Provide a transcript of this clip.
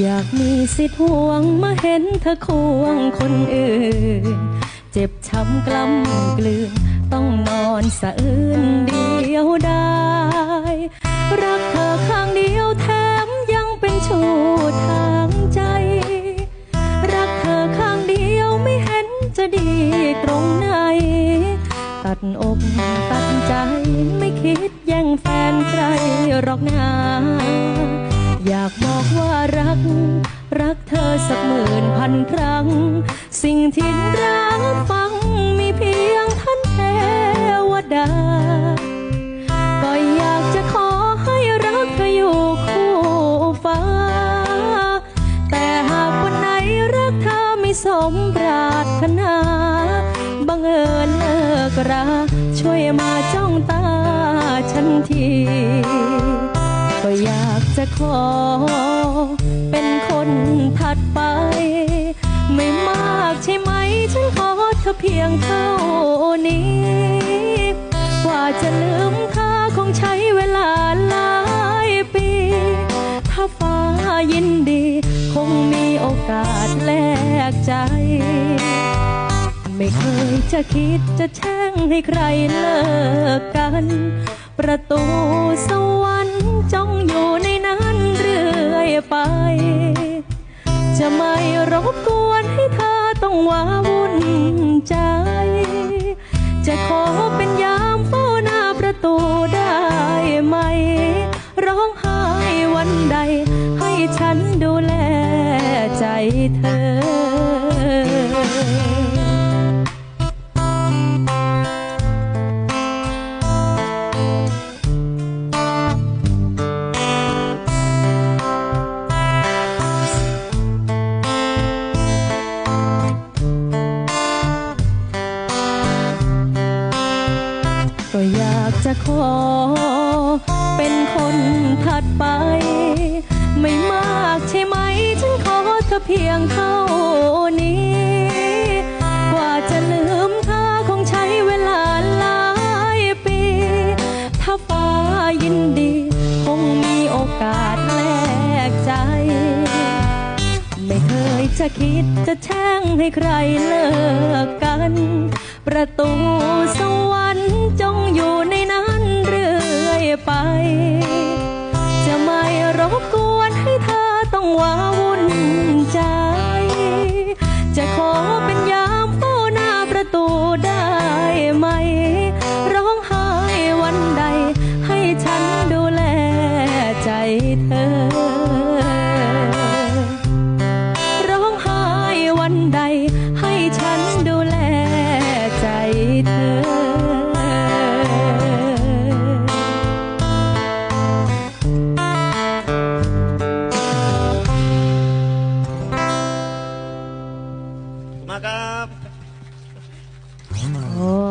อยากมีสิทธิ์ห่วงมาเห็นเธอควงคนอื่น เจ็บช้ำกล้ำกลืน ต้องนอนสะอื้นเดียวได้ รักเธอข้างเดียวแถมยังเป็นชู้ทางใจ รักเธอข้างเดียวไม่เห็นจะดีตรงไหน ตัดอกตัดใจไม่คิดแย่งแฟนใครหรอกนา รักเธอสักหมื่นพันครั้ง สิ่งที่รักฟังมีเพียงท่านเทวดา ก็อยากจะขอให้รักเธออยู่คู่ฟ้า แต่หากวันไหนรักเธอไม่สมปรารถนาบังเอิญเลิกราช่วยมาจ้องตาฉันที ก็อยาก จะขอ เป็นคนถัดไป ไม่มากใช่ไหม ฉันขอเธอเพียงเท่านี้ กว่าจะลืมเธอคงใช้เวลาหลายปี ถ้าฟ้ายินดี คงมีโอกาสแลกใจ ไม่เคยจะคิดจะแช่งให้ใครเลิกกัน ประตูสวรรค์จ้องอยู่ใน ไป จะไม่รบกวนให้เธอต้องว้าวุ่นใจ จะขอเป็นยามเฝ้าหน้าประตูได้ไหม ร้องไห้วันใด ให้ฉันดูแลใจเธอ เป็นคนถัดไป ไม่มากใช่ไหมฉันขอเธอเพียงเท่านี้ กว่าจะลืมเธอคงใช้เวลาหลายปี ถ้าฟ้ายินดี คงมีโอกาสแลกใจ ไม่เคยจะคิดจะแช่งให้ใครเลิกกัน ประตูสว ไป จะไม่รบกวนให้เธอต้องว้าวุ่นใจ จะขอเป็นยามเฝ้าหน้าประตูได้ไหม ร้องไห้วันใด ให้ฉันดูแลใจเธอ Maka Oh.